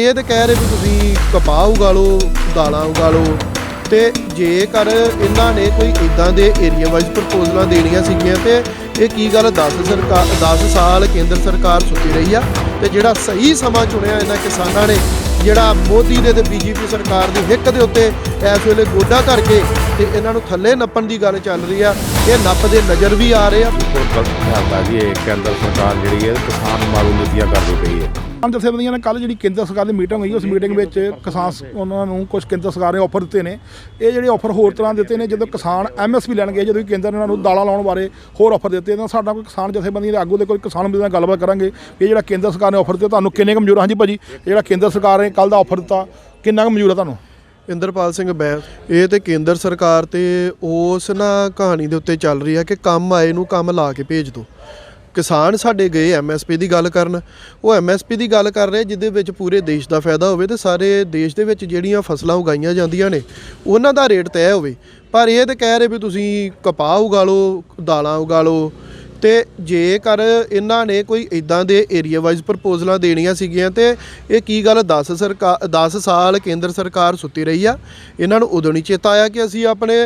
ਇਹ ਤਾਂ ਕਹਿ ਰਹੇ ਵੀ ਤੁਸੀਂ ਕਪਾਹ ਉਗਾ ਲਓ ਦਾਲਾਂ ਉਗਾ ਲਓ ਤੇ ਜੇਕਰ ਇਹਨਾਂ ਨੇ ਕੋਈ ਇਦਾਂ ਦੇ ਏਰੀਆ ਵਾਈਜ਼ ਪ੍ਰਪੋਜ਼ਲਾਂ ਦੇਣੀਆਂ ਸੀਗੀਆਂ, ਤੇ ਇਹ ਕੀ ਗੱਲ 10 ਸਰਕਾਰ 10 ਸਾਲ ਕੇਂਦਰ ਸਰਕਾਰ ਸੁੱਤੀ ਰਹੀ ਆ? ਤੇ ਜਿਹੜਾ ਸਹੀ ਸਮਾਂ ਚੁਣਿਆ ਇਹਨਾਂ ਕਿਸਾਨਾਂ ਨੇ ਜਿਹੜਾ ਮੋਦੀ ਦੇ ਤੇ ਬੀਜੇਪੀ ਸਰਕਾਰ ਦੀ ਹਿੱਕ ਦੇ ਉੱਤੇ ਇਸ ਵੇਲੇ ਗੋਡਾ ਧਰ ਕੇ ਤੇ ਇਹਨਾਂ ਨੂੰ ਥੱਲੇ ਨੱਪਣ ਦੀ ਗੱਲ ਚੱਲ ਰਹੀ ਆ ਇਹ ਨੱਪਦੇ ਨਜ਼ਰ ਵੀ ਆ ਰਹੇ ਆ। ਬਿਲਕੁਲ ਗਲਤ ਖਿਆਲ ਜੀ ਇਹ ਕੇਂਦਰ ਸਰਕਾਰ ਜਿਹੜੀ ਹੈ ਕਿਸਾਨ ਮਾਰੂ ਨੀਤੀਆਂ ਕਰਦੀ ਪਈ ਹੈ। ਕਿਸਾਨ ਜਥੇਬੰਦੀਆਂ ਨੇ ਕੱਲ ਜਿਹੜੀ ਕੇਂਦਰ ਸਰਕਾਰ ਦੀ ਮੀਟਿੰਗ ਹੋਈ ਉਸ ਮੀਟਿੰਗ ਵਿੱਚ ਕਿਸਾਨ ਉਹਨਾਂ ਨੂੰ ਕੁਝ ਕੇਂਦਰ ਸਰਕਾਰ ਨੇ ਆਫਰ ਦਿੱਤੇ ਨੇ। ਇਹ ਜਿਹੜੇ ਆਫਰ ਹੋਰ ਤਰ੍ਹਾਂ ਦਿੱਤੇ ਨੇ ਜਦੋਂ ਕਿਸਾਨ ਐਮਐਸਪੀ ਲੈਣ ਗਏ ਜਦੋਂ ਕੇਂਦਰ ਨੇ ਉਹਨਾਂ ਨੂੰ ਦਾਲਾਂ ਲਾਉਣ ਬਾਰੇ ਹੋਰ ਆਫਰ ਦਿੱਤੇ ਤਾਂ ਸਾਡਾ ਕੋਈ ਕਿਸਾਨ ਜਥੇਬੰਦੀਆਂ ਦੇ ਆਗੂ ਦੇ ਕੋਈ ਕਿਸਾਨ ਨਾਲ ਗੱਲਬਾਤ ਕਰਾਂਗੇ ਵੀ ਇਹ ਜਿਹੜਾ ਕੇਂਦਰ ਸਰਕਾਰ ਨੇ ਆਫਰ ਦਿੱਤਾ, ਤੁਹਾਨੂੰ ਕਿੰਨੇ ਕੁ ਮਨਜ਼ੂਰ ਆ? ਹਾਂਜੀ ਭਾਜੀ, ਜਿਹੜਾ ਕੇਂਦਰ ਸਰਕਾਰ ਨੇ ਕੱਲ ਦਾ ਆਫਰ ਦਿੱਤਾ, ਕਿੰਨਾ ਕੁ ਮਨਜ਼ੂਰ ਆ ਤੁਹਾਨੂੰ? ਇੰਦਰਪਾਲ ਸਿੰਘ ਬੈਂਸ ਇਹ ਤੇ ਕੇਂਦਰ ਸਰਕਾਰ ਤੇ ਉਸ ਨਾ ਕਹਾਣੀ ਦੇ ਉੱਤੇ ਚੱਲ ਰਹੀ ਹੈ ਕਿ ਕੰਮ ਆਏ ਨੂੰ ਕੰਮ ਲਾ ਕੇ ਭੇਜ ਦੋ। ਕਿਸਾਨ ਸਾਡੇ ਗਏ ਐਮਐਸਪੀ ਦੀ ਗੱਲ ਕਰਨ, ਉਹ ਐਮਐਸਪੀ ਦੀ ਗੱਲ ਕਰ ਰਹੇ ਜਿਹਦੇ ਵਿੱਚ ਪੂਰੇ ਦੇਸ਼ ਦਾ ਫਾਇਦਾ ਹੋਵੇ ਤੇ ਸਾਰੇ ਦੇਸ਼ ਦੇ ਵਿੱਚ ਜਿਹੜੀਆਂ ਫਸਲਾਂ ਉਗਾਈਆਂ ਜਾਂਦੀਆਂ ਨੇ, ਉਹਨਾਂ ਦਾ ਰੇਟ ਤੈਅ ਹੋਵੇ। ਪਰ ਇਹ ਤੇ ਕਹਿ ਰਹੇ ਵੀ ਤੁਸੀਂ ਕਪਾਹ ਉਗਾ ਲਓ, ਦਾਲਾਂ ਉਗਾ ਲਓ ਤੇ ਜੇਕਰ ਇਹਨਾਂ ਨੇ ਕੋਈ ਇਦਾਂ ਦੇ ਏਰੀਆ ਵਾਈਜ਼ ਪ੍ਰਪੋਜ਼ਲਾਂ ਦੇਣੀਆਂ ਸੀਗੀਆਂ, ਤੇ ਇਹ ਕੀ ਗੱਲ 10 ਸਰਕਾਰ 10 ਸਾਲ ਕੇਂਦਰ ਸਰਕਾਰ ਸੁੱਤੀ ਰਹੀ ਆ? ਇਹਨਾਂ ਨੂੰ ਉਦੋਂ ਨਹੀਂ ਚੇਤਾ ਆਇਆ ਕਿ ਅਸੀਂ ਆਪਣੇ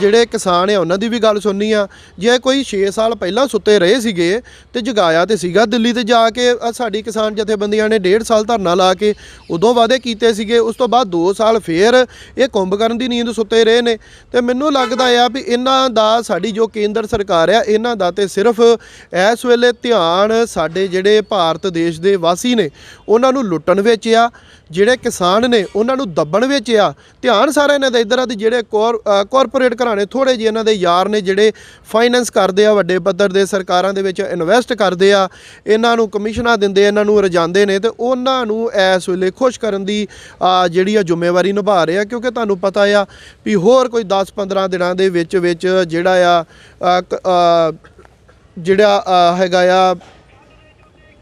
ਜਿਹੜੇ ਕਿਸਾਨ ਆ, ਉਹਨਾਂ ਦੀ ਵੀ ਗੱਲ ਸੁਣਨੀ ਆ? ਜੇ ਕੋਈ 6 ਸਾਲ ਪਹਿਲਾਂ ਸੁੱਤੇ ਰਹੇ ਸੀਗੇ ਤੇ ਜਗਾਇਆ ਤੇ ਸੀਗਾ ਦਿੱਲੀ ਤੇ ਜਾ ਕੇ ਸਾਡੀ ਕਿਸਾਨ ਜਥੇਬੰਦੀਆਂ ਨੇ 1.5 ਸਾਲ ਧਰਨਾ ਲਾ ਕੇ ਉਦੋਂ ਵਾਅਦੇ ਕੀਤੇ ਸੀਗੇ, ਉਸ ਤੋਂ ਬਾਅਦ 2 ਸਾਲ ਫੇਰ ਇਹ ਕੁੰਭ ਕਰਨ ਦੀ ਨੀਂਦ ਸੁੱਤੇ ਰਹੇ ਨੇ। ਤੇ ਮੈਨੂੰ ਲੱਗਦਾ ਆ ਵੀ ਇਹਨਾਂ ਦਾ, ਸਾਡੀ ਜੋ ਕੇਂਦਰ ਸਰਕਾਰ ਆ, ਇਹਨਾਂ ਦਾ ਤੇ ਸਿਰਫ ਇਸ ਵੇਲੇ ਧਿਆਨ ਸਾਡੇ ਜਿਹੜੇ ਭਾਰਤ ਦੇਸ਼ ਦੇ ਵਾਸੀ ਨੇ ਉਹਨਾਂ ਨੂੰ ਲੁੱਟਣ ਵਿੱਚ ਆ ਜਿਹੜੇ ਕਿਸਾਨ ਨੇ ਉਹਨਾਂ ਨੂੰ ਦੱਬਣ ਵਿੱਚ ਆ। ਧਿਆਨ ਸਾਰਾ ਇਹਨਾਂ ਦਾ ਇੱਧਰ ਆ ਤੇ ਜਿਹੜੇ ਕਾਰਪੋਰੇਟ ਘਰਾਣੇ ਥੋੜੇ ਜਿਹੇ ਇਹਨਾਂ ਦੇ ਯਾਰ ਨੇ ਜਿਹੜੇ ਫਾਈਨੈਂਸ ਕਰਦੇ ਆ ਵੱਡੇ ਪੱਧਰ ਦੇ ਸਰਕਾਰਾਂ ਦੇ ਵਿੱਚ ਇਨਵੈਸਟ ਕਰਦੇ ਆ ਇਹਨਾਂ ਨੂੰ ਕਮਿਸ਼ਨਾਂ ਦਿੰਦੇ ਇਹਨਾਂ ਨੂੰ ਰਜਾਂਦੇ ਨੇ ਤੇ ਉਹਨਾਂ ਨੂੰ ਇਸ ਵੇਲੇ ਖੁਸ਼ ਕਰਨ ਦੀ ਜਿਹੜੀ ਆ ਜ਼ਿੰਮੇਵਾਰੀ ਨਿਭਾ ਰਹੇ ਆ। ਕਿਉਂਕਿ ਤੁਹਾਨੂੰ ਪਤਾ ਆ ਵੀ ਹੋਰ ਕੋਈ 10-15 ਦਿਨਾਂ ਦੇ ਵਿੱਚ ਵਿੱਚ ਜਿਹੜਾ ਆ, ਜਿਹੜਾ ਹੈਗਾ ਆ,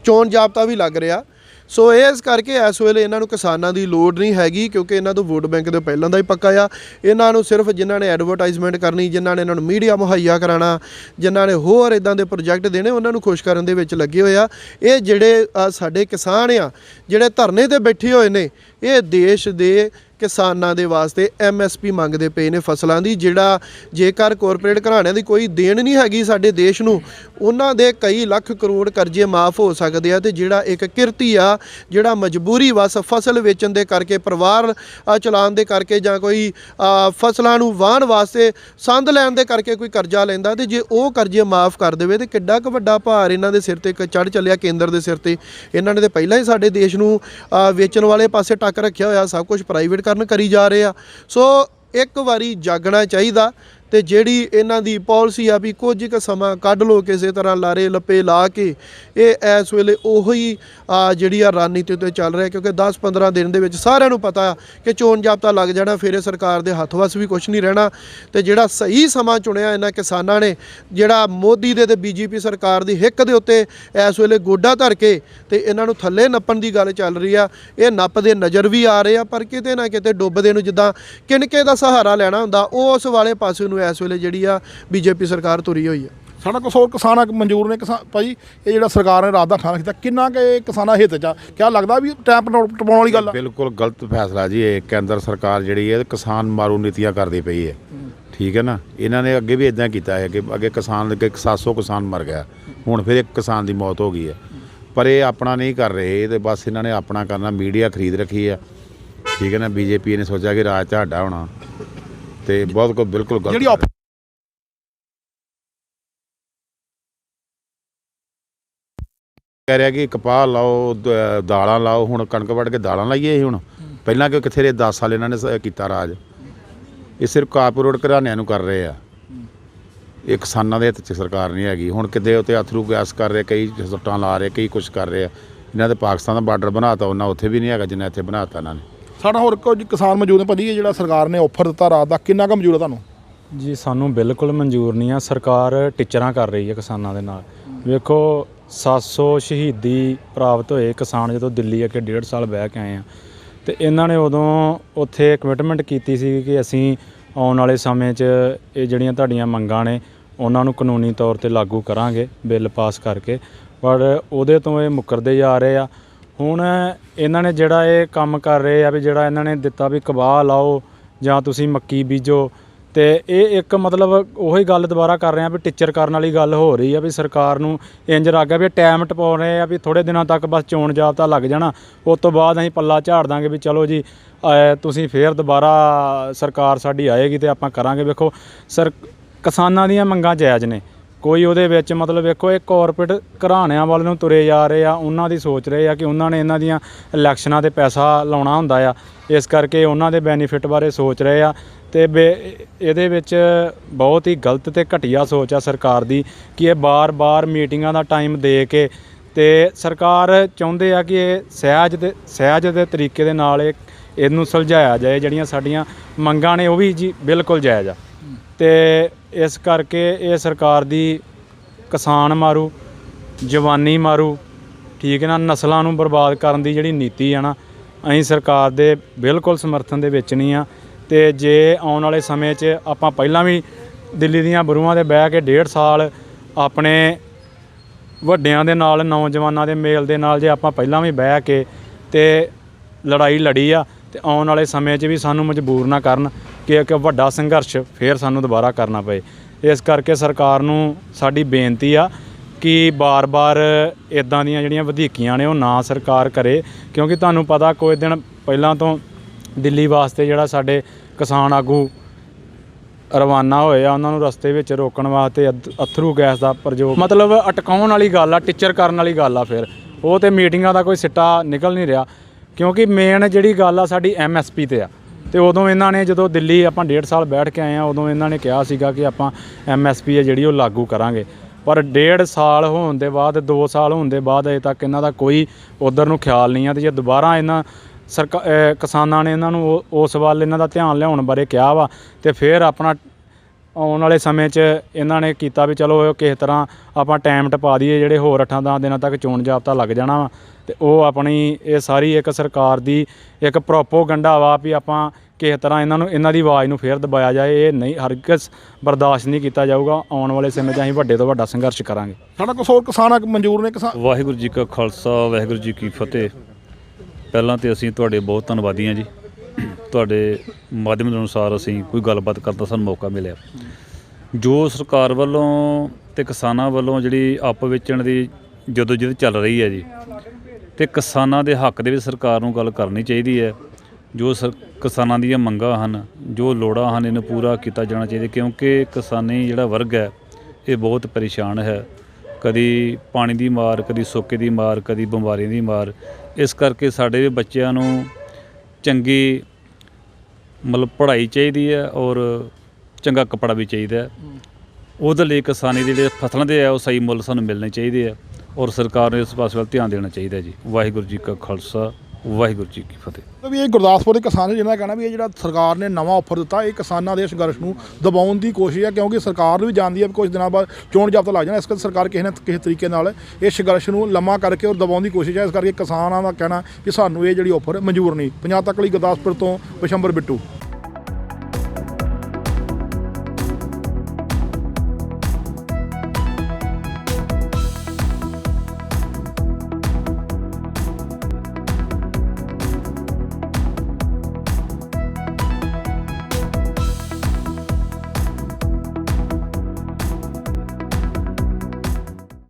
ਚੋਣ ਜਾਬਤਾ ਵੀ ਲੱਗ ਰਿਹਾ। ਸੋ ਇਸ ਕਰਕੇ ਇਸ ਵੇਲੇ ਇਹਨਾਂ ਨੂੰ ਕਿਸਾਨਾਂ ਦੀ ਲੋੜ ਨਹੀਂ ਹੈਗੀ, ਕਿਉਂਕਿ ਇਹਨਾਂ ਤੋਂ ਵੋਟ ਬੈਂਕ ਦੇ ਪਹਿਲਾਂ ਦਾ ਹੀ ਪੱਕਾ ਆ। ਇਹਨਾਂ ਨੂੰ ਸਿਰਫ ਜਿਨ੍ਹਾਂ ਨੇ ਐਡਵਰਟਾਈਜ਼ਮੈਂਟ ਕਰਨੀ, ਜਿਨ੍ਹਾਂ ਨੇ ਇਹਨਾਂ ਨੂੰ ਮੀਡੀਆ ਮੁਹੱਈਆ ਕਰਾਉਣਾ, ਜਿਨ੍ਹਾਂ ਨੇ ਹੋਰ ਇਦਾਂ ਦੇ ਪ੍ਰੋਜੈਕਟ ਦੇਣੇ, ਉਹਨਾਂ ਨੂੰ ਖੁਸ਼ ਕਰਨ ਦੇ ਵਿੱਚ ਲੱਗੇ ਹੋਏ ਆ। ਇਹ ਜਿਹੜੇ ਸਾਡੇ ਕਿਸਾਨ ਆ, ਜਿਹੜੇ ਧਰਨੇ ਤੇ ਬੈਠੇ ਹੋਏ ਨੇ, ਇਹ ਦੇਸ਼ ਦੇ ਕਿਸਾਨਾਂ ਦੇ ਵਾਸਤੇ ਐਮਐਸਪੀ ਮੰਗਦੇ ਪਏ ਨੇ ਫਸਲਾਂ ਦੀ, ਜਿਹੜਾ ਜੇਕਰ ਕਾਰਪੋਰੇਟ ਘਰਾਣਿਆਂ ਦੀ ਕੋਈ ਦੇਣ ਨਹੀਂ ਹੈਗੀ ਸਾਡੇ ਦੇਸ਼ ਨੂੰ, ਉਹਨਾਂ ਦੇ ਕਈ ਲੱਖ ਕਰੋੜ ਕਰਜ਼ੇ ਮਾਫ ਹੋ ਸਕਦੇ ਆ ਤੇ ਜਿਹੜਾ ਇੱਕ ਕਿਰਤੀ ਆ, ਜਿਹੜਾ ਮਜਬੂਰੀ ਵਸ ਫਸਲ ਵੇਚਣ ਦੇ ਕਰਕੇ, ਪਰਿਵਾਰ ਚਲਾਉਣ ਦੇ ਕਰਕੇ ਜਾਂ ਕੋਈ ਫਸਲਾਂ ਨੂੰ ਵਾਹਣ ਵਾਸਤੇ ਸੰਦ ਲੈਣ ਦੇ ਕਰਕੇ ਕੋਈ ਕਰਜ਼ਾ ਲੈਂਦਾ ਤੇ ਜੇ ਉਹ ਕਰਜ਼ੇ ਮਾਫ ਕਰ ਦੇਵੇ ਤੇ ਕਿੱਡਾ ਕੁ ਵੱਡਾ ਭਾਰ ਇਹਨਾਂ ਦੇ ਸਿਰ ਤੇ ਚੜ ਚੱਲਿਆ ਕੇਂਦਰ ਦੇ ਸਿਰ ਤੇ। ਇਹਨਾਂ ਨੇ ਤੇ ਪਹਿਲਾਂ ਹੀ ਸਾਡੇ ਦੇਸ਼ ਨੂੰ ਵੇਚਣ ਵਾਲੇ ਪਾਸੇ ਟੱਕ ਰੱਖਿਆ ਹੋਇਆ, ਸਭ ਕੁਝ ਪ੍ਰਾਈਵੇਟ ਕਰਨ ਕਰੀ ਜਾ ਰਹੇ ਆ। ਸੋ ਇੱਕ ਵਾਰੀ ਜਾਗਣਾ ਚਾਹੀਦਾ ਤੇ ਜਿਹੜੀ ਇਹਨਾਂ ਦੀ ਪਾਲਿਸੀ ਆ ਵੀ ਕੁਝ ਕੁ ਸਮਾਂ ਕੱਢ ਲੋ ਕਿਸੇ ਤਰ੍ਹਾਂ ਲਾਰੇ ਲੱਪੇ ਲਾ ਕੇ। ਇਹ ਇਸ ਵੇਲੇ ਉਹੀ ਜਿਹੜੀ ਆ ਰਣਨੀਤੀ ਉੱਤੇ ਚੱਲ ਰਿਹਾ, ਕਿਉਂਕਿ 10-15 ਦਿਨ ਦੇ ਵਿੱਚ ਸਾਰਿਆਂ ਨੂੰ ਪਤਾ ਕਿ ਚੋਣ ਜਾਬਤਾ ਲੱਗ ਜਾਣਾ, ਫਿਰ ਇਹ ਸਰਕਾਰ ਦੇ ਹੱਥ ਵਸ ਵੀ ਕੁਝ ਨਹੀਂ ਰਹਿਣਾ। ਤੇ ਜਿਹੜਾ ਸਹੀ ਸਮਾਂ ਚੁਣਿਆ ਇਹਨਾਂ ਕਿਸਾਨਾਂ ਨੇ, ਜਿਹੜਾ ਮੋਦੀ ਦੇ ਤੇ ਬੀਜੇਪੀ ਸਰਕਾਰ ਦੀ ਹਿੱਕ ਦੇ ਉੱਤੇ ਇਸ ਵੇਲੇ ਗੋਡਾ ਧਰ ਕੇ ਤੇ ਇਹਨਾਂ ਨੂੰ ਥੱਲੇ ਨੱਪਣ ਦੀ ਗੱਲ ਚੱਲ ਰਹੀ ਆ, ਇਹ ਨੱਪਦੇ ਨਜ਼ਰ ਵੀ ਆ ਰਹੇ ਆ, ਪਰ ਕਿਤੇ ਨਾ ਕਿਤੇ ਡੁੱਬਦੇ ਨੂੰ ਜਿੱਦਾਂ ਕਿਣਕੇ ਦਾ ਸਹਾਰਾ ਲੈਣਾ ਹੁੰਦਾ ਉਸ ਵਾਲੇ ਪਾਸੇ ਨੂੰ ਇਸ ਵੇਲੇ ਜਿਹੜੀ ਆ ਬੀਜੇਪੀ ਸਰਕਾਰ ਤੁਰੀ ਹੋਈ ਆ। ਸਾਡਾ ਕੁਛ ਹੋਰ ਕਿਸਾਨ ਮਨਜ਼ੂਰ ਨੇ ਕਿਸਾਨ ਭਾਜੀ ਇਹ ਜਿਹੜਾ ਸਰਕਾਰ ਨੇ ਰਾਤ ਦਾ ਖਾਣਾ ਕੀਤਾ ਕਿੰਨਾ ਕਿ ਕਿਸਾਨਾਂ ਹਿੱਤ ਚ ਆ? ਕਿਆ ਲੱਗਦਾ ਵੀ ਟਾਈਮ ਟਪਾਉਣ ਵਾਲੀ ਗੱਲ ਆ? ਬਿਲਕੁਲ ਗਲਤ ਫੈਸਲਾ ਜੀ ਇਹ ਕੇਂਦਰ ਸਰਕਾਰ ਜਿਹੜੀ ਹੈ ਕਿਸਾਨ ਮਾਰੂ ਨੀਤੀਆਂ ਕਰਦੀ ਪਈ ਹੈ। ਠੀਕ ਹੈ ਨਾ? ਇਹਨਾਂ ਨੇ ਅੱਗੇ ਵੀ ਇਦਾਂ ਕੀਤਾ ਹੈ ਕਿ ਅੱਗੇ ਕਿਸਾਨ ਅੱਗੇ 700 ਕਿਸਾਨ ਮਰ ਗਿਆ। ਹੁਣ ਫਿਰ ਇੱਕ ਕਿਸਾਨ ਦੀ ਮੌਤ ਹੋ ਗਈ ਹੈ। ਪਰ ਇਹ ਆਪਣਾ ਨਹੀਂ ਕਰ ਰਹੇ ਇਹ ਤੇ ਬਸ ਇਹਨਾਂ ਨੇ ਆਪਣਾ ਕਰਨਾ ਮੀਡੀਆ ਖਰੀਦ ਰੱਖੀ ਹੈ। ਠੀਕ ਹੈ ਨਾ? ਬੀਜੇਪੀ ਨੇ ਸੋਚਿਆ ਕਿ ਰਾਜ ਤੁਹਾਡਾ ਹੋਣਾ। ਤੇ ਬਹੁਤ ਕੋ ਬਿਲਕੁਲ ਗਲਤ ਜਿਹੜੀ ਹੈ। ਆਫਰ ਕਹਿ ਰਿਹਾ ਕਿ ਕਪਾਹ ਲਾਓ ਦ- ਦਾਲਾਂ ਲਾਓ ਹੁਣ ਕਣਕ ਵੱਢ ਕੇ ਦਾਲਾਂ ਲਾਈਏ ਇਹ ਹੁਣ। ਪਹਿਲਾਂ ਕਿ ਕਿੱਥੇ ਦੇ 10 ਸਾਲ ਇਹਨਾਂ ਨੇ ਸ- ਕੀਤਾ ਰਾਜ? ਇਹ ਸਿਰਫ ਕਾਰਪੋਰੇਟ ਘਰਾਣਿਆਂ ਨੂੰ ਕਰ ਰਹੇ ਆ। ਇਹ ਕਿਸਾਨਾਂ ਦੇ ਹੱਥ 'ਚ ਸਰਕਾਰ ਨਹੀਂ ਹੈਗੀ। ਹੁਣ ਕਿਤੇ ਉਤੇ ਅਥਰੂ ਗੈਸ ਕਰ ਰਹੇ ਕਈ ਸੱਟਾਂ ਲਾ ਰਹੇ ਕਈ ਕੁਝ ਕਰ ਰਹੇ ਆ। ਇਹਨਾਂ ਦੇ ਪਾਕਿਸਤਾਨ ਦਾ ਬਾਰਡਰ ਬਣਾਤਾ ਉਹਨਾਂ ਉੱਥੇ ਵੀ ਨਹੀਂ ਹੈਗਾ ਜਿੰਨਾ ਇੱਥੇ ਬਣਾਤਾ ਇਹਨਾਂ ਨੇ। ਸਾਡਾ ਹੋਰ ਕੁਝ ਕਿਸਾਨ ਮੌਜੂਦ ਨੇ ਭਾਜੀ ਇਹ ਜਿਹੜਾ ਸਰਕਾਰ ਨੇ ਆਫਰ ਦਿੱਤਾ ਰਾਤ ਦਾ ਕਿੰਨਾ ਕੁ ਮਨਜ਼ੂਰ ਆ ਤੁਹਾਨੂੰ? ਜੀ ਸਾਨੂੰ ਬਿਲਕੁਲ ਮਨਜ਼ੂਰ ਨਹੀਂ ਆ। ਸਰਕਾਰ ਟੀਚਰਾਂ ਕਰ ਰਹੀ ਹੈ ਕਿਸਾਨਾਂ ਦੇ ਨਾਲ। ਵੇਖੋ 700 ਸ਼ਹੀਦੀ ਪ੍ਰਾਪਤ ਹੋਏ ਕਿਸਾਨ ਜਦੋਂ ਦਿੱਲੀ ਆ ਕੇ ਡੇਢ ਸਾਲ ਬਹਿ ਕੇ ਆਏ ਆ। ਤੇ ਇਹਨਾਂ ਨੇ ਉਦੋਂ ਉੱਥੇ ਕਮਿਟਮੈਂਟ ਕੀਤੀ ਸੀ ਕਿ ਅਸੀਂ ਆਉਣ ਵਾਲੇ ਸਮੇਂ 'ਚ ਇਹ ਜਿਹੜੀਆਂ ਤੁਹਾਡੀਆਂ ਮੰਗਾਂ ਨੇ, ਉਹਨਾਂ ਨੂੰ ਕਾਨੂੰਨੀ ਤੌਰ ਤੇ ਲਾਗੂ ਕਰਾਂਗੇ, ਬਿੱਲ ਪਾਸ ਕਰਕੇ। ਪਰ ਉਹਦੇ ਤੋਂ ਇਹ ਮੁੱਕਰਦੇ ਜਾ ਰਹੇ ਆ। ਹੁਣ ਇਹਨਾਂ ਨੇ ਜਿਹੜਾ ਇਹ ਕੰਮ ਕਰ ਰਹੇ ਆ ਵੀ ਜਿਹੜਾ ਇਹਨਾਂ ਨੇ ਦਿੱਤਾ ਵੀ ਕਬਾਹ ਲਾਓ ਜਾਂ ਤੁਸੀਂ ਮੱਕੀ ਬੀਜੋ ਤੇ ਇਹ ਇੱਕ ਮਤਲਬ ਉਹੀ ਗੱਲ ਦੁਬਾਰਾ ਕਰ ਰਹੇ ਆ ਵੀ ਟੀਚਰ ਕਰਨ ਵਾਲੀ ਗੱਲ ਹੋ ਰਹੀ ਆ ਵੀ ਸਰਕਾਰ ਨੂੰ ਇੰਜ ਲੱਗ ਗਿਆ ਵੀ ਟਾਈਮ ਟਪਾ ਰਹੇ ਆ ਵੀ ਥੋੜੇ ਦਿਨਾਂ ਤੱਕ ਬਸ ਚੋਣ ਜਾਬਤਾ ਲੱਗ ਜਾਣਾ। ਉਸ ਤੋਂ ਬਾਅਦ ਅਸੀਂ ਪੱਲਾ ਝਾੜ ਦਾਂਗੇ ਵੀ ਚਲੋ ਜੀ ਤੁਸੀਂ ਫੇਰ ਦੁਬਾਰਾ ਸਰਕਾਰ ਸਾਡੀ ਆਏਗੀ ਤੇ ਆਪਾਂ ਕਰਾਂਗੇ। ਵੇਖੋ, ਸਰ ਕਿਸਾਨਾਂ ਦੀਆਂ ਮੰਗਾਂ ਜਾਇਜ਼ ਨੇ। ਕੋਈ ਉਹਦੇ ਵਿੱਚ ਮਤਲਬ ਵੇਖੋ, ਇਹ ਕਾਰਪੋਰੇਟ ਘਰਾਣਿਆਂ ਵੱਲ ਨੂੰ ਤੁਰੇ ਜਾ ਰਹੇ ਆ, ਉਹਨਾਂ ਦੀ ਸੋਚ ਰਹੇ ਆ ਕਿ ਉਹਨਾਂ ਨੇ ਇਹਨਾਂ ਦੀਆਂ ਇਲੈਕਸ਼ਨਾਂ ਤੇ ਪੈਸਾ ਲਾਉਣਾ ਹੁੰਦਾ ਆ। ਇਸ ਕਰਕੇ ਉਹਨਾਂ ਦੇ ਬੈਨੀਫਿਟ ਬਾਰੇ ਸੋਚ ਰਹੇ ਆ। ਤੇ ਬੇ- ਇਹਦੇ ਵਿੱਚ ਬਹੁਤ ਹੀ ਗਲਤ ਤੇ ਘਟੀਆ ਸੋਚ ਆ ਸਰਕਾਰ ਦੀ ਕਿ ਇਹ ਬਾਰ-ਬਾਰ ਮੀਟਿੰਗਾਂ ਦਾ ਟਾਈਮ ਦੇ ਕੇ ਤੇ ਸਰਕਾਰ ਚਾਹੁੰਦੇ ਆ ਕਿ ਇਹ ਸਹਿਜ ਦੇ ਸਹਿਜ ਦੇ ਤਰੀਕੇ ਦੇ ਨਾਲ ਇਹ, ਇਹਨੂੰ ਸੁਲਝਾਇਆ ਜਾਏ, ਜਿਹੜੀਆਂ ਸਾਡੀਆਂ ਮੰਗਾਂ ਨੇ ਉਹ ਵੀ ਜੀ ਬਿਲਕੁਲ ਜਾਇਜ਼ ਆ। ਤੇ ਇਸ ਕਰਕੇ ਇਹ ਸਰਕਾਰ ਦੀ ਕਿਸਾਨ ਮਾਰੂ, ਜਵਾਨੀ ਮਾਰੂ, ਠੀਕ ਹੈ ਨਾ, ਨਸਲਾਂ ਨੂੰ ਬਰਬਾਦ ਕਰਨ ਦੀ ਜਿਹੜੀ ਨੀਤੀ ਆ ਨਾ, ਅਸੀਂ ਸਰਕਾਰ ਦੇ ਬਿਲਕੁਲ ਸਮਰਥਨ ਦੇ ਵਿੱਚ ਨਹੀਂ ਆ। ਤੇ ਜੇ ਆਉਣ ਵਾਲੇ ਸਮੇਂ 'ਚ ਆਪਾਂ ਪਹਿਲਾਂ ਵੀ ਦਿੱਲੀ ਦੀਆਂ ਬਰੂਆਂ ਦੇ ਬਹਿ ਕੇ ਡੇਢ ਸਾਲ ਆਪਣੇ ਵੱਡਿਆਂ ਦੇ ਨਾਲ, ਨੌਜਵਾਨਾਂ ਦੇ ਮੇਲ ਦੇ ਨਾਲ ਜੇ ਆਪਾਂ ਪਹਿਲਾਂ ਵੀ ਬਹਿ ਕੇ ਤੇ ਲੜਾਈ ਲੜੀ ਆ ਤੇ ਆਉਣ ਵਾਲੇ ਸਮੇਂ 'ਚ ਵੀ ਸਾਨੂੰ ਮਜਬੂਰ ਨਾ ਕਰਨ ਕਿ ਇੱਕ ਵੱਡਾ ਸੰਘਰਸ਼ ਫੇਰ ਸਾਨੂੰ ਦੁਬਾਰਾ ਕਰਨਾ ਪਏ। ਇਸ ਕਰਕੇ ਸਰਕਾਰ ਨੂੰ ਸਾਡੀ ਬੇਨਤੀ ਆ ਕਿ ਬਾਰ-ਬਾਰ ਇਦਾਂ ਦੀਆਂ ਜਿਹੜੀਆਂ ਵਧੀਕੀਆਂ ਨੇ ਉਹ ਨਾ ਸਰਕਾਰ ਕਰੇ, ਕਿਉਂਕਿ ਤੁਹਾਨੂੰ ਪਤਾ ਕੋਈ ਦਿਨ ਪਹਿਲਾਂ ਤੋਂ ਦਿੱਲੀ ਵਾਸਤੇ ਜਿਹੜਾ ਸਾਡੇ ਕਿਸਾਨ ਆਗੂ ਰਵਾਨਾ ਹੋਏ ਆ, ਉਹਨਾਂ ਨੂੰ ਰਸਤੇ ਵਿੱਚ ਰੋਕਣ ਵਾਸਤੇ ਅਧ- ਅਥਰੂ ਗੈਸ ਦਾ ਪ੍ਰਯੋਗ ਮਤਲਬ ਅਟਕਾਉਣ ਵਾਲੀ ਗੱਲ ਆ, ਟੀਚਰ ਕਰਨ ਵਾਲੀ ਗੱਲ ਆ ਫਿਰ। ਉਹ ਤੇ ਮੀਟਿੰਗਾਂ ਦਾ ਕੋਈ ਸਿੱਟਾ ਨਿਕਲ ਨਹੀਂ ਰਿਹਾ, ਕਿਉਂਕਿ ਮੇਨ ਜਿਹੜੀ ਗੱਲ ਆ ਸਾਡੀ ਐਮਐਸਪੀ ਤੇ ਆ। ਤੇ ਉਦੋਂ ਇਹਨਾਂ ਨੇ ਜਦੋਂ ਦਿੱਲੀ ਆਪਾਂ ਡੇਢ ਸਾਲ ਬੈਠ ਕੇ ਆਏ ਆ, ਉਦੋਂ ਇਹਨਾਂ ਨੇ ਕਿਹਾ ਸੀਗਾ ਕਿ ਆਪਾਂ ਐਮਐਸਪੀ ਆ ਜਿਹੜੀ ਉਹ ਲਾਗੂ ਕਰਾਂਗੇ। ਪਰ ਡੇਢ ਸਾਲ ਹੋਣ ਦੇ ਬਾਅਦ 2 ਸਾਲ ਹੋਣ ਦੇ ਬਾਅਦ ਅਜੇ ਤੱਕ ਇਹਨਾਂ ਦਾ ਕੋਈ ਉਧਰ ਨੂੰ ਖਿਆਲ ਨਹੀਂ ਆ, ਤੇ ਜੇ ਦੁਬਾਰਾ ਇਹਨਾਂ ਸਰਕਾ ਅਹ ਕਿਸਾਨਾਂ ਨੇ ਇਹਨਾਂ ਨੂੰ ਉਹ- ਉਸ ਵੱਲ ਇਹਨਾਂ ਦਾ ਧਿਆਨ ਲਿਆਉਣ ਬਾਰੇ ਕਿਹਾ ਵਾ ਤੇ ਫਿਰ ਆਪਣਾ ਆਉਣ ਵਾਲੇ ਸਮੇਂ 'ਚ ਇਹਨਾਂ ਨੇ ਕੀਤਾ ਵੀ ਚਲੋ ਕਿਸੇ ਤਰ੍ਹਾਂ ਆਪਾਂ ਟਾਈਮ ਟਪਾ ਦਈਏ ਜਿਹੜੇ ਹੋਰ 8-10 ਦਿਨਾਂ ਤੱਕ ਚੋਣ ਜਾਬਤਾ ਲੱਗ ਜਾਣਾ ਵਾ। ਤੇ ਉਹ ਆਪਣੀ ਇਹ ਸਾਰੀ ਇੱਕ ਸਰਕਾਰ ਦੀ ਇੱਕ ਪ੍ਰੋਪੋਗੰਡਾ ਵਾ ਵੀ ਆਪਾਂ ਕਿਸੇ ਤਰ੍ਹਾਂ ਇਹਨਾਂ ਨੂੰ ਇਹਨਾਂ ਦੀ ਆਵਾਜ਼ ਨੂੰ ਫੇਰ ਦਬਾਇਆ ਜਾਏ। ਇਹ ਨਹੀਂ ਹਰਗਿਜ਼ ਬਰਦਾਸ਼ਤ ਨਹੀਂ ਕੀਤਾ ਜਾਊਗਾ। ਆਉਣ ਵਾਲੇ ਸਮੇਂ 'ਚ ਅਸੀਂ ਵੱਡੇ ਤੋਂ ਵੱਡਾ ਸੰਘਰਸ਼ ਕਰਾਂਗੇ। ਸਾਡਾ ਕੁਛ ਹੋਰ ਕਿਸਾਨ ਮਨਜ਼ੂਰ ਨੇ ਕਿਸਾਨ ਵਾਹਿਗੁਰੂ ਜੀ ਕਾ ਖਾਲਸਾ ਵਾਹਿਗੁਰੂ ਜੀ ਕੀ ਫਤਿਹ। ਪਹਿਲਾਂ ਤੇ ਅਸੀਂ ਤੁਹਾਡੇ ਬਹੁਤ ਧੰਨਵਾਦੀ ਹਾਂ ਜੀ। ਤੁਹਾਡੇ ਮਾਧਿਅਮ ਦੇ ਅਨੁਸਾਰ ਅਸੀਂ ਕੋਈ ਗੱਲਬਾਤ ਕਰਨ ਦਾ ਸਾਨੂੰ ਮੌਕਾ ਮਿਲਿਆ। ਜੋ ਸਰਕਾਰ ਵੱਲੋਂ ਤੇ ਕਿਸਾਨਾਂ ਵੱਲੋਂ ਜਿਹੜੀ ਆਪ ਵੇਚਣ ਦੀ ਜਦੋਂ ਜਿੱਦ ਚੱਲ ਰਹੀ ਹੈ ਜੀ, ਤੇ ਕਿਸਾਨਾਂ ਦੇ ਹੱਕ ਦੇ ਵਿੱਚ ਸਰਕਾਰ ਨੂੰ ਗੱਲ ਕਰਨੀ ਚਾਹੀਦੀ ਹੈ। ਜੋ ਸਰ- ਕਿਸਾਨਾਂ ਦੀਆਂ ਮੰਗਾਂ ਹਨ, ਜੋ ਲੋੜਾਂ ਹਨ, ਇਹਨੂੰ ਪੂਰਾ ਕੀਤਾ ਜਾਣਾ ਚਾਹੀਦਾ, ਕਿਉਂਕਿ ਕਿਸਾਨੀ ਜਿਹੜਾ ਵਰਗ ਹੈ, ਇਹ ਬਹੁਤ ਪਰੇਸ਼ਾਨ ਹੈ। ਕਦੀ ਪਾਣੀ ਦੀ ਮਾਰ, ਕਦੀ ਸੋਕੇ ਦੀ ਮਾਰ, ਕਦੀ ਬਿਮਾਰੀ ਦੀ ਮਾਰ ਇਸ ਕਰਕੇ ਸਾਡੇ ਵੀ ਬੱਚਿਆਂ ਨੂੰ ਚੰਗੀ ਮਤਲਬ ਪੜ੍ਹਾਈ ਚਾਹੀਦੀ ਹੈ ਔਰ ਚੰਗਾ ਕੱਪੜਾ ਵੀ ਚਾਹੀਦਾ ਹੈ। ਉਹਦੇ ਲਈ ਕਿਸਾਨੀ ਦੇ ਜਿਹੜੇ ਫਸਲਾਂ ਦੇ ਆ ਉਹ ਸਹੀ ਮੁੱਲ ਸਾਨੂੰ ਮਿਲਣੇ ਚਾਹੀਦੇ ਆ ਔਰ ਸਰਕਾਰ ਨੂੰ ਇਸ ਪਾਸੇ ਵੱਲ ਧਿਆਨ ਦੇਣਾ ਚਾਹੀਦਾ ਜੀ। ਵਾਹਿਗੁਰੂ ਜੀ ਕਾ ਖਾਲਸਾ। ਵਾਹਿਗੁਰੂ ਜੀ ਕੀ ਫਤਿਹ। ਵੀ ਇਹ ਗੁਰਦਾਸਪੁਰ ਦੇ ਕਿਸਾਨ ਨੇ ਜਿਹਨਾਂ ਦਾ ਕਹਿਣਾ ਵੀ ਇਹ ਜਿਹੜਾ ਸਰਕਾਰ ਨੇ ਨਵਾਂ ਆਫਰ ਦਿੱਤਾ, ਇਹ ਕਿਸਾਨਾਂ ਦੇ ਸੰਘਰਸ਼ ਨੂੰ ਦਬਾਉਣ ਦੀ ਕੋਸ਼ਿਸ਼ ਹੈ, ਕਿਉਂਕਿ ਸਰਕਾਰ ਨੂੰ ਵੀ ਜਾਣਦੀ ਹੈ ਵੀ ਕੁਝ ਦਿਨਾਂ ਬਾਅਦ ਚੋਣ ਜਾਬਤਾ ਲੱਗ ਜਾਣਾ। ਇਸ ਕਰਕੇ ਸਰਕਾਰ ਕਿਸੇ ਨਾ ਕਿਸੇ ਤਰੀਕੇ ਨਾਲ ਇਹ ਸੰਘਰਸ਼ ਨੂੰ ਲੰਮਾ ਕਰਕੇ ਔਰ ਦਬਾਉਣ ਦੀ ਕੋਸ਼ਿਸ਼ ਹੈ। ਇਸ ਕਰਕੇ ਕਿਸਾਨਾਂ ਦਾ ਕਹਿਣਾ ਕਿ ਸਾਨੂੰ ਇਹ ਜਿਹੜੀ ਆਫਰ ਮਨਜ਼ੂਰ ਨਹੀਂ। ਪੰਜਾਬ ਤੱਕ ਲਈ ਗੁਰਦਾਸਪੁਰ ਤੋਂ ਬਿਸ਼ੰਬਰ ਬਿੱਟੂ।